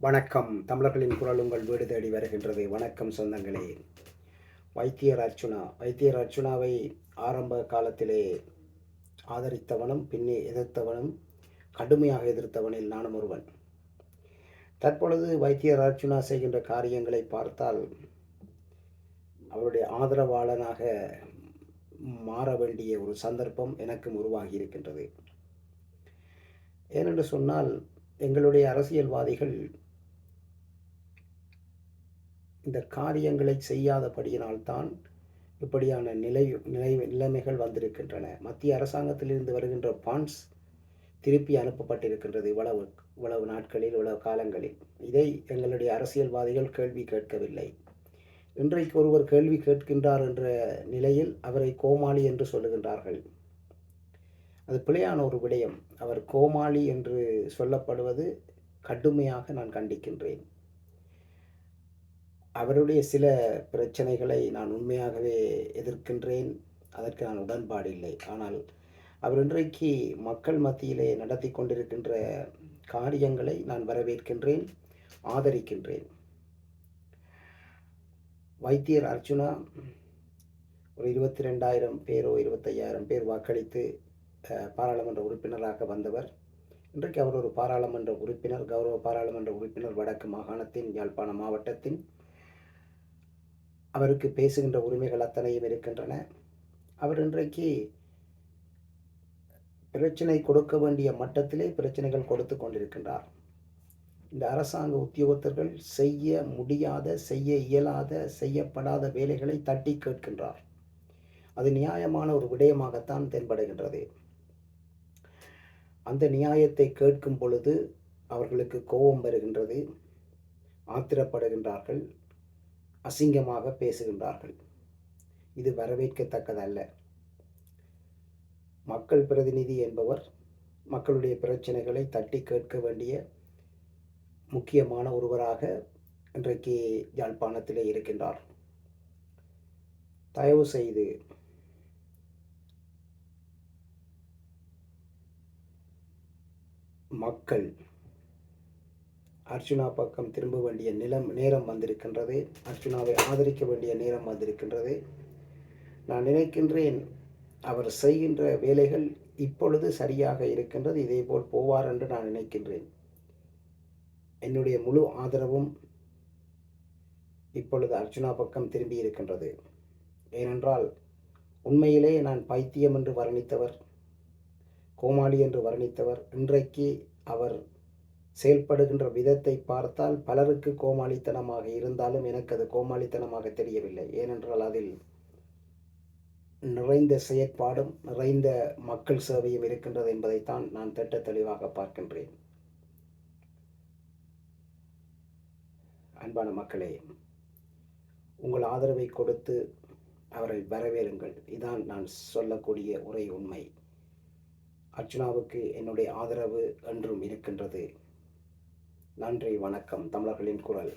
வணக்கம். தமிழர்களின் குரல் உங்கள் வீடு தேடி வருகின்றது. வணக்கம் சொந்தங்களே. வைத்தியர் அர்ச்சுனா. வைத்தியர் அர்ச்சுனாவை ஆரம்ப காலத்திலே ஆதரித்தவனும் பின்னே எதிர்த்தவனும் கடுமையாக எதிர்த்தவனில் நானும் ஒருவன். தற்பொழுது வைத்தியர் அர்ச்சுனா செய்கின்ற காரியங்களை பார்த்தால் அவருடைய ஆதரவாளனாக மாற வேண்டிய ஒரு சந்தர்ப்பம் எனக்கும் உருவாகி இருக்கின்றது ஏனென்று சொன்னால் எங்களுடைய அரசியல்வாதிகள் இந்த காரியங்களை செய்யாதபடியினால்தான் இப்படியான நிலை நிலை நிலைமைகள் வந்திருக்கின்றன. மத்திய அரசாங்கத்திலிருந்து வருகின்ற பாண்ட்ஸ் திருப்பி அனுப்பப்பட்டிருக்கின்றது இவ்வளவு இவ்வளவு நாட்களில் இவ்வளவு காலங்களில். இதை எங்களுடைய அரசியல்வாதிகள் கேள்வி கேட்கவில்லை. இன்றைக்கு ஒருவர் கேள்வி கேட்கின்றார் என்ற நிலையில் அவரை கோமாளி என்று சொல்லுகின்றார்கள். அது பிழையான ஒரு விடயம். அவர் கோமாளி என்று சொல்லப்படுவது கடுமையாக நான் கண்டிக்கின்றேன். அவருடைய சில பிரச்சனைகளை நான் உண்மையாகவே எதிர்க்கின்றேன். அதற்கு நான் உடன்பாடு இல்லை. ஆனால் அவர் இன்றைக்கு மக்கள் மத்தியிலே நடத்தி கொண்டிருக்கின்ற காரியங்களை நான் வரவேற்கின்றேன் ஆதரிக்கின்றேன். வைத்தியர் அர்ஜுனா ஒரு இருபத்தி ரெண்டாயிரம் பேரோ இருபத்தையாயிரம் பேர் வாக்களித்து பாராளுமன்ற உறுப்பினராக வந்தவர். இன்றைக்கு அவர் ஒரு பாராளுமன்ற உறுப்பினர் கௌரவ பாராளுமன்ற உறுப்பினர் வடக்கு மாகாணத்தின் யாழ்ப்பாண மாவட்டத்தின் அவருக்கு பேசுகின்ற உரிமைகள் அத்தனையும் இருக்கின்றன. அவர் இன்றைக்கு பிரச்சனை கொடுக்க வேண்டிய மட்டத்திலே பிரச்சனைகள் கொடுத்து கொண்டிருக்கின்றார். இந்த அரசாங்க உத்தியோகத்தர்கள் செய்ய முடியாத செய்ய இயலாத செய்யப்படாத வேலைகளை தட்டி கேட்கின்றார். அது நியாயமான ஒரு விடயமாகத்தான் தென்படுகின்றது. அந்த நியாயத்தை கேட்கும் பொழுது அவர்களுக்கு கோபம் வருகின்றது. ஆத்திரப்படுகின்றார்கள். அசிங்கமாக பேசுகின்றார்கள். இது வரவேற்கத்தக்கதல்ல. மக்கள் பிரதிநிதி என்பவர் மக்களுடைய பிரச்சனைகளை தட்டி கேட்க வேண்டிய முக்கியமான ஒருவராக இன்றைக்கு யாழ்ப்பாணத்திலே இருக்கின்றார். தயவு செய்து மக்கள் அர்ஜுனா பக்கம் திரும்ப வேண்டிய நிலம் நேரம் வந்திருக்கின்றது. அர்ஜுனாவை ஆதரிக்க வேண்டிய நேரம் வந்திருக்கின்றது. நான் நினைக்கின்றேன் அவர் செய்கின்ற வேலைகள் இப்பொழுது சரியாக இருக்கின்றது. இதேபோல் போவார் என்று நான் நினைக்கின்றேன். என்னுடைய முழு ஆதரவும் இப்பொழுது அர்ஜுனா பக்கம் திரும்பி இருக்கின்றது. ஏனென்றால் உண்மையிலே நான் பைத்தியம் என்று வர்ணித்தவர் கோமாளி என்று வர்ணித்தவர். இன்றைக்கு அவர் செயல்படுகின்ற விதத்தை பார்த்தால் பலருக்கு கோமாளித்தனமாக இருந்தாலும் எனக்கு அது கோமாளித்தனமாக தெரியவில்லை. ஏனென்றால் அதில் நிறைந்த செயற்பாடும் நிறைந்த மக்கள் சேவையும் இருக்கின்றது என்பதைத்தான் நான் திட்ட தெளிவாக பார்க்கின்றேன். அன்பான மக்களே உங்கள் ஆதரவை கொடுத்து அவரை வரவேறுங்கள். இதான் நான் சொல்லக்கூடிய உரை உண்மை. அர்ஜுனாவுக்கு என்னுடைய ஆதரவு என்றும் இருக்கின்றது. நன்றி வணக்கம். தமிழர்களின் குரல்.